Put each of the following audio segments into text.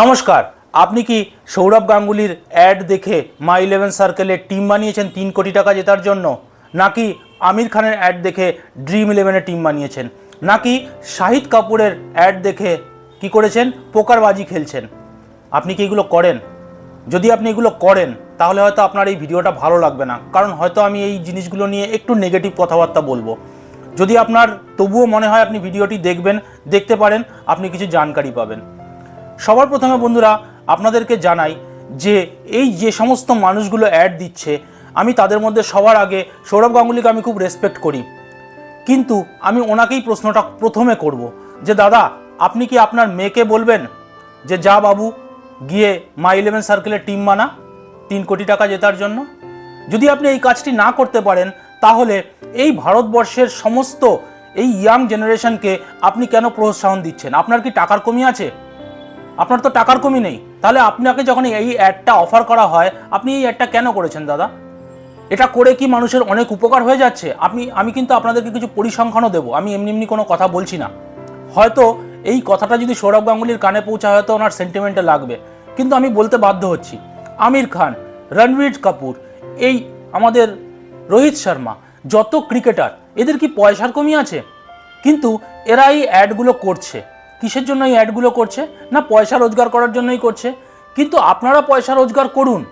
নমস্কার, আপনি কি সৌরভ গাঙ্গুলির অ্যাড দেখে মা ইলেভেন সার্কেলের টিম বানিয়েছেন তিন কোটি টাকা জেতার জন্য? নাকি আমির খানের অ্যাড দেখে ড্রিম ইলেভেনের টিম বানিয়েছেন? নাকি শাহিদ কাপুরের অ্যাড দেখে কি করেছেন? পোকারবাজি খেলছেন? আপনি কি এগুলো করেন? যদি আপনি এগুলো করেন, তাহলে হয়তো আপনার এই ভিডিওটা ভালো লাগবে না। কারণ হয়তো আমি এই জিনিসগুলো নিয়ে একটু নেগেটিভ কথাবার্তা বলব। যদি আপনার, তবুও মনে হয় আপনি ভিডিওটি দেখবেন, দেখতে পারেন, আপনি কিছু জানকারি পাবেন। সবার প্রথমে বন্ধুরা আপনাদেরকে জানাই যে এই যে সমস্ত মানুষগুলো অ্যাড দিচ্ছে, আমি তাদের মধ্যে সবার আগে সৌরভ গাঙ্গুলিকে আমি খুব রেসপেক্ট করি। কিন্তু আমি ওনাকেই প্রশ্নটা প্রথমে করব যে, দাদা, আপনি কি আপনার মেয়েকে বলবেন যে, যা বাবু, গিয়ে মাই ইলেভেন সার্কেলের টিম বানা, তিন কোটি টাকা জেতার জন্য যদি আপনি এই কাজটি না করতে পারেন, তাহলে এই ভারতবর্ষের সমস্ত এই ইয়াং জেনারেশনকে আপনি কেন প্রোৎসাহন দিচ্ছেন? আপনার কি টাকার কমি আছে? আপনার তো টাকার কমি নেই। তাহলে আপনাকে যখন এই অ্যাডটা অফার করা হয়, আপনি এই অ্যাডটা কেন করেছেন, দাদা? এটা করে কি মানুষের অনেক উপকার হয়ে যাচ্ছে? আপনি, আমি কিন্তু আপনাদেরকে কিছু পরিসংখ্যানও দেবো। আমি এমনি এমনি কোনো কথা বলছি না। হয়তো এই কথাটা যদি সৌরভ গাঙ্গুলির কানে পৌঁছায়, হয়তো ওনার সেন্টিমেন্টে লাগবে। কিন্তু আমি বলতে বাধ্য হচ্ছি। আমির খান, রণবীর কাপুর, এই আমাদের রোহিত শর্মা, যত ক্রিকেটার এদের কি পয়সার কমি আছে? কিন্তু এরা এই অ্যাডগুলো করছে। কিসের জন্য এই অ্যাডগুলো করছে? না পয়সা রোজগার করার জন্যই করছে? কিন্তু আপনারা পয়সা রোজগার করুন।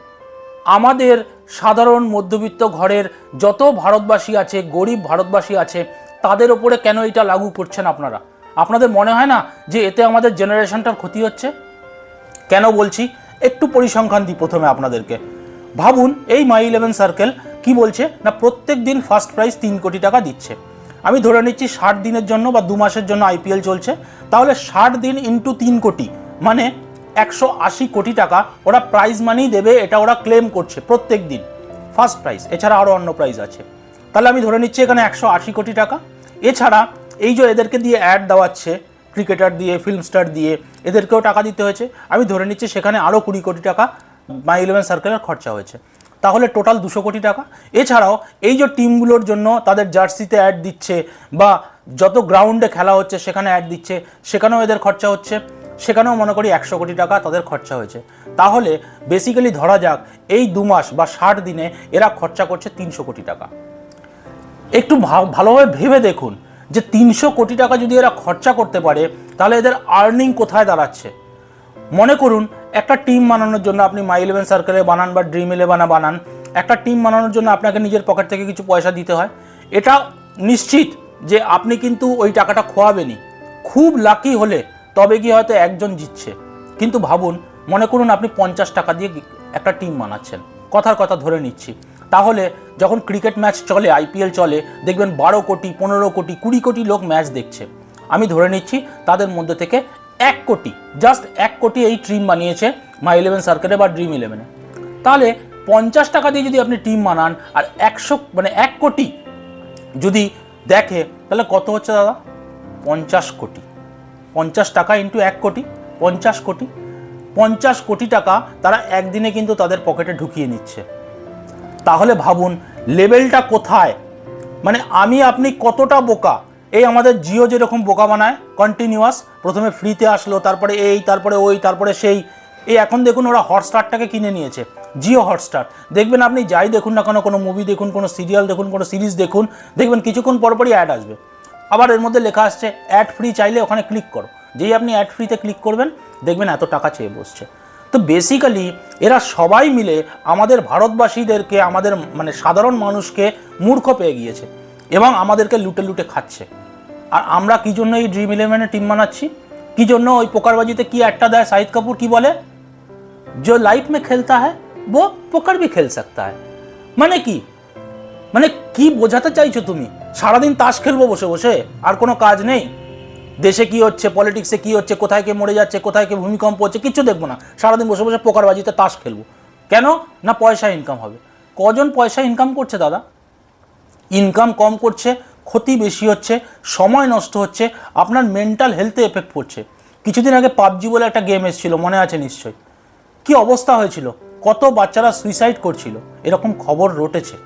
আমাদের সাধারণ মধ্যবিত্ত ঘরের যত ভারতবাসী আছে, গরিব ভারতবাসী আছে, তাদের ওপরে কেন এটা লাগু করছেন আপনারা? আপনাদের মনে হয় না যে এতে আমাদের জেনারেশনটার ক্ষতি হচ্ছে? কেন বলছি? একটু পরিসংখ্যান দিই প্রথমে আপনাদেরকে। ভাবুন, এই মাই ইলেভেন সার্কেল কি বলছে? না প্রত্যেক দিন ফার্স্ট প্রাইজ তিন কোটি টাকা দিচ্ছে। আমি ধরে নিচ্ছি ষাট দিনের জন্য বা দু মাসের জন্য আইপিএল চলছে। তাহলে ষাট দিন ইন্টু তিন কোটি মানে একশো আশি কোটি টাকা ওরা প্রাইজ মানি দেবে, এটা ওরা ক্লেম করছে প্রত্যেক দিন। ফার্স্ট প্রাইজ এছাড়া আরও অন্য প্রাইজ আছে। তাহলে আমি ধরে নিচ্ছি এখানে একশো আশি কোটি টাকা। এছাড়া এই যে এদেরকে দিয়ে অ্যাড দেওয়াচ্ছে ক্রিকেটার দিয়ে ফিল্ম স্টার দিয়ে, এদেরকেও টাকা দিতে হয়েছে। আমি ধরে নিচ্ছি সেখানে আরও কুড়ি কোটি টাকা মাই ইলেভেন সার্কেলের খরচা হয়েছে। তাহলে টোটাল দুশো কোটি টাকা। এছাড়াও এই যে টিমগুলোর জন্য তাদের জার্সিতে অ্যাড দিচ্ছে বা যত গ্রাউন্ডে খেলা হচ্ছে সেখানে অ্যাড দিচ্ছে, সেখানেও এদের খরচা হচ্ছে, সেখানেও মনে করি একশো কোটি টাকা তাদের খরচা হয়েছে। তাহলে বেসিক্যালি ধরা যাক, এই দু মাস বা ষাট দিনে এরা খরচা করছে তিনশো কোটি টাকা। একটু ভালোভাবে ভেবে দেখুন যে তিনশো কোটি টাকা যদি এরা খরচা করতে পারে, তাহলে এদের আর্নিং কোথায় দাঁড়াচ্ছে? মনে করুন একটা টিম বানানোর জন্য আপনি মাই ইলেভেন সার্কেলে বানান বা ড্রিম ইলেভেনে বানান, একটা টিম বানানোর জন্য আপনাকে নিজের পকেট থেকে কিছু পয়সা দিতে হয়। এটা নিশ্চিত যে আপনি কিন্তু ওই টাকাটা খোয়াবেনই। খুব লাকি হলে তবে গিয়ে হয়তো একজন জিতছে। কিন্তু ভাবুন, মনে করুন আপনি পঞ্চাশ টাকা দিয়ে একটা টিম বানাচ্ছেন। কথার কথা ধরে নিচ্ছি। তাহলে যখন ক্রিকেট ম্যাচ চলে আইপিএল চলে, দেখবেন বারো কোটি, পনেরো কোটি, কুড়ি কোটি লোক ম্যাচ দেখছে। আমি ধরে নিচ্ছি, তাদের মধ্যে থেকে এক কোটি জাস্ট এক কোটি এই টিম বানিয়েছে মাই ইলেভেন সার্কেলে বা ড্রিম ইলেভেনে তাহলে পঞ্চাশ টাকা দিয়ে যদি আপনি টিম বানান, আর একশো মানে এক কোটি যদি দেখে, তাহলে কত হচ্ছে দাদা? পঞ্চাশ কোটি। পঞ্চাশ টাকা ইন্টু এক কোটি, পঞ্চাশ কোটি। পঞ্চাশ কোটি টাকা তারা একদিনে কিন্তু তাদের পকেটে ঢুকিয়ে নিচ্ছে। তাহলে ভাবুন লেভেলটা কোথায়? মানে আমি, আপনি কতটা বোকা? এই আমাদের জিও যেরকম বোকা বানায় কন্টিনিউয়াস প্রথমে ফ্রিতে আসলো, তারপরে এই, তারপরে ওই, তারপরে সেই, এই এখন দেখুন ওরা হটস্টারটাকে কিনে নিয়েছে, জিও হটস্টার। দেখবেন আপনি যাই দেখুন না কেন, কোনো মুভি দেখুন, কোনো সিরিয়াল দেখুন, কোনো সিরিজ দেখুন, দেখবেন কিছুক্ষণ পরপরই অ্যাড আসবে। আবার এর মধ্যে লেখা আসছে অ্যাড ফ্রি চাইলে ওখানে ক্লিক করো। যেই আপনি অ্যাড ফ্রিতে ক্লিক করবেন, দেখবেন এত টাকা চেয়ে বসছে। তো বেসিক্যালি এরা সবাই মিলে আমাদের ভারতবাসীদেরকে, আমাদের মানে সাধারণ মানুষকে মূর্খ পেয়ে গিয়েছে। এবং আমাদেরকে লুটে লুটে খাচ্ছে আর আমরা কি জন্য এই ড্রিম ইলেভেনে টিম বানাচ্ছি কি জন্য ওই পোকারবাজিতে কি একটা দেয় শাহিদ কাপুর কি বলে जो लाइफ में खेलता है वो পোকার भी খেল सकता है মানে কি মানে কি বোঝাতে চাইছো তুমি সারাদিন তাস খেলবো বসে বসে আর কোনো কাজ নেই দেশে কি হচ্ছে পলিটিক্সে কি হচ্ছে কোথায় কে মরে যাচ্ছে কোথায় কে ভূমিকম্প হচ্ছে কিচ্ছু দেখবো না সারাদিন বসে বসে পোকারবাজিতে তাস খেলবো কেন না পয়সা ইনকাম হবে কজন পয়সা ইনকাম করছে দাদা ইনকাম কম করছে, ক্ষতি বেশি হচ্ছে, সময় নষ্ট হচ্ছে, আপনার মেন্টাল হেলথে এফেক্ট পড়ছে। কিছুদিন আগে পাবজি বলে একটা গেম এসেছিল, মনে আছে নিশ্চয়ই? কি অবস্থা হয়েছিল? কত বাচ্চারা সুইসাইড করছিল? এরকম খবর রটেছে।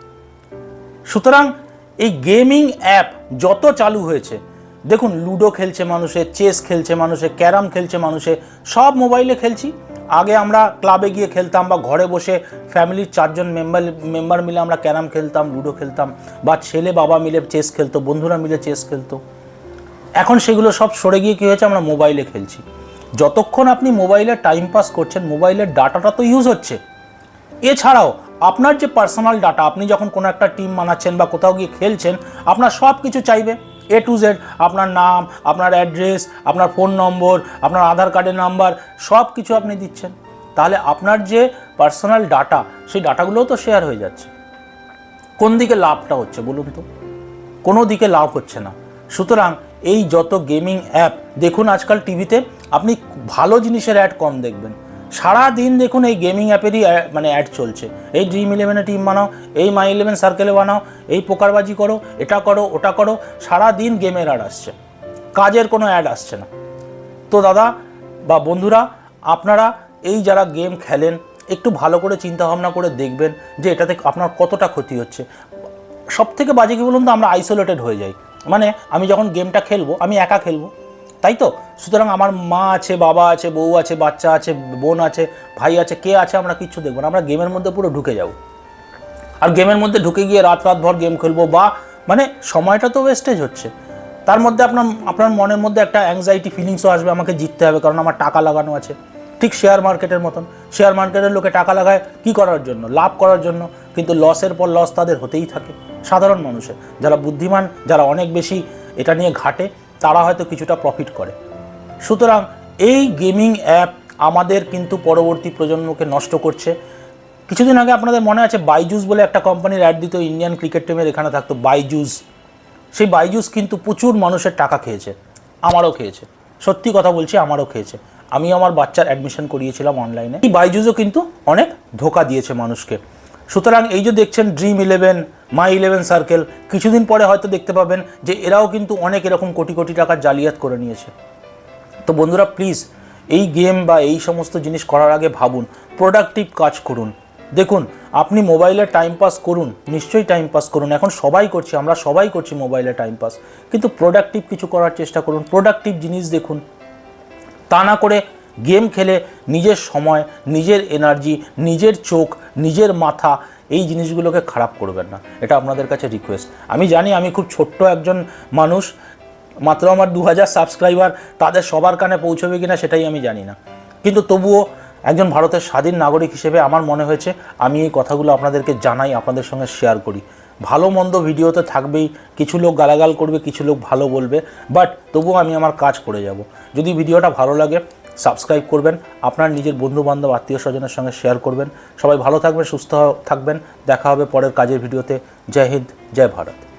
সুতরাং এই গেমিং অ্যাপ যত চালু হয়েছে, দেখুন লুডো খেলছে মানুষে চেস খেলছে মানুষে ক্যারাম খেলছে মানুষে, সব মোবাইলে খেলছি। আগে আমরা ক্লাবে গিয়ে খেলতাম বা ঘরে বসে ফ্যামিলির চারজন মেম্বার মেম্বার মিলে আমরা ক্যারাম খেলতাম, লুডো খেলতাম বা ছেলে বাবা মিলে চেস খেলতো, বন্ধুরা মিলে চেস খেলতো। এখন সেগুলো সব সরে গিয়ে কী হয়েছে, আমরা মোবাইলে খেলছি। যতক্ষণ আপনি মোবাইলে টাইম পাস করছেন মোবাইলের ডাটাটা তো ইউজ হচ্ছে। এছাড়াও, আপনার যে পার্সোনাল ডাটা আপনি যখন কোনো একটা টিম বানাচ্ছেন বা কোথাও গিয়ে খেলছেন, আপনার সব কিছু চাইবে। এ টু জেড আপনার নাম, আপনার অ্যাড্রেস, আপনার ফোন নম্বর, আপনার আধার কার্ডের নাম্বার, সব কিছু আপনি দিচ্ছেন। তাহলে আপনার যে পার্সোনাল ডাটা সেই ডাটাগুলোও তো শেয়ার হয়ে যাচ্ছে। কোন দিকে লাভটা হচ্ছে বলুন তো? কোনো দিকে লাভ হচ্ছে না। সুতরাং এই যত গেমিং অ্যাপ দেখুন আজকাল টিভিতে আপনি ভালো জিনিসের অ্যাড কম দেখবেন। সারা দিন দেখুন এই গেমিং অ্যাপেরই অ্যা- মানে অ্যাড চলছে। এই ড্রিম ইলেভেনে টিম বানাও, এই মাই ইলেভেন সার্কেলে বানাও, এই পোকারবাজি করো, এটা করো, ওটা করো সারা দিন গেমের অ্যাড আসছে। কাজের কোনো অ্যাড আসছে না। তো দাদা বা বন্ধুরা, আপনারা এই যারা গেম খেলেন, একটু ভালো করে চিন্তা ভাবনা করে দেখবেন যে এটাতে আপনার কতটা ক্ষতি হচ্ছে। সব থেকে বাজে কি বলুন তো, আমরা আইসোলেটেড হয়ে যাই। মানে আমি যখন গেমটা খেলব, আমি একা খেলব তাই তো সুতরাং আমার মা আছে, বাবা আছে, বউ আছে, বাচ্চা আছে, বোন আছে, ভাই আছে, কে আছে আমরা কিচ্ছু দেখব না। আমরা গেমের মধ্যে পুরো ঢুকে যাব। আর গেমের মধ্যে ঢুকে গিয়ে রাত রাত ভর গেম খেলব বা মানে সময়টা তো ওয়েস্টেজ হচ্ছে। তার মধ্যে আপনার আপনার মনের মধ্যে একটা অ্যাংজাইটি ফিলিংসও আসবে, আমাকে জিততে হবে, কারণ আমার টাকা লাগানো আছে। ঠিক শেয়ার মার্কেটের মতন। শেয়ার মার্কেটের লোকে টাকা লাগায় কি করার জন্য? লাভ করার জন্য। কিন্তু লসের পর লস তাদের হতেই থাকে। সাধারণ মানুষের। যারা বুদ্ধিমান, যারা অনেক বেশি এটা নিয়ে ঘাটে তারা হয়তো কিছুটা প্রফিট করে। সুতরাং এই গেমিং অ্যাপ আমাদের কিন্তু পরবর্তী প্রজন্মকে নষ্ট করছে। কিছুদিন আগে আপনাদের মনে আছে বাইজুস বলে একটা কোম্পানির অ্যাড দিত ইন্ডিয়ান ক্রিকেট টিমের এখানে থাকতো বাইজুস সেই বাইজুস কিন্তু প্রচুর মানুষের টাকা খেয়েছে, আমারও খেয়েছে। সত্যি কথা বলছি, আমারও খেয়েছে। আমি আমার বাচ্চার অ্যাডমিশন করিয়েছিলাম অনলাইনে এই বাইজুসও কিন্তু অনেক ধোকা দিয়েছে মানুষকে। সুতরাং এই যে দেখছেন Dream Eleven My Eleven Circle কিছুদিন পরে হয়তো দেখতে পাবেন যে এরাও কিন্তু অনেক এরকম কোটি কোটি টাকার জালিয়াত করে নিয়েছে। তো বন্ধুরা প্লিজ এই গেম বা এই সমস্ত জিনিস করার আগে ভাবুন প্রোডাক্টিভ কাজ করুন। দেখুন, আপনি মোবাইলে টাইম পাস করুন, নিশ্চয়ই টাইম পাস করুন। এখন সবাই করছি, আমরা সবাই করছি মোবাইলে টাইম পাস কিন্তু প্রোডাক্টিভ কিছু করার চেষ্টা করুন প্রোডাক্টিভ জিনিস দেখুন। তা না করে গেম খেলে নিজের সময়, নিজের এনার্জি নিজের চোখ, নিজের মাথা এই জিনিসগুলোকে খারাপ করবেন না। এটা আপনাদের কাছে রিকোয়েস্ট আমি জানি আমি খুব ছোট্ট একজন মানুষ, মাত্র আমার দু হাজার সাবস্ক্রাইবার তাদের সবার কানে পৌঁছবে কিনা সেটাই আমি জানি না। কিন্তু তবুও একজন ভারতের স্বাধীন নাগরিক হিসেবে আমার মনে হয়েছে, আমি এই কথাগুলো আপনাদেরকে জানাই, আপনাদের সঙ্গে শেয়ার করি। ভালো মন্দ ভিডিওতে থাকবেই, কিছু লোক গালাগাল করবে, কিছু লোক ভালো বলবে বাট তবুও আমি আমার কাজ করে যাব। যদি ভিডিওটা ভালো লাগে সাবস্ক্রাইব করবেন, আপনার নিজের বন্ধুবান্ধব আত্মীয় স্বজনের সঙ্গে শেয়ার করবেন। সবাই ভালো থাকবেন, সুস্থ থাকবেন। দেখা হবে পরের কাজের ভিডিওতে। জয় হিন্দ, জয় ভারত।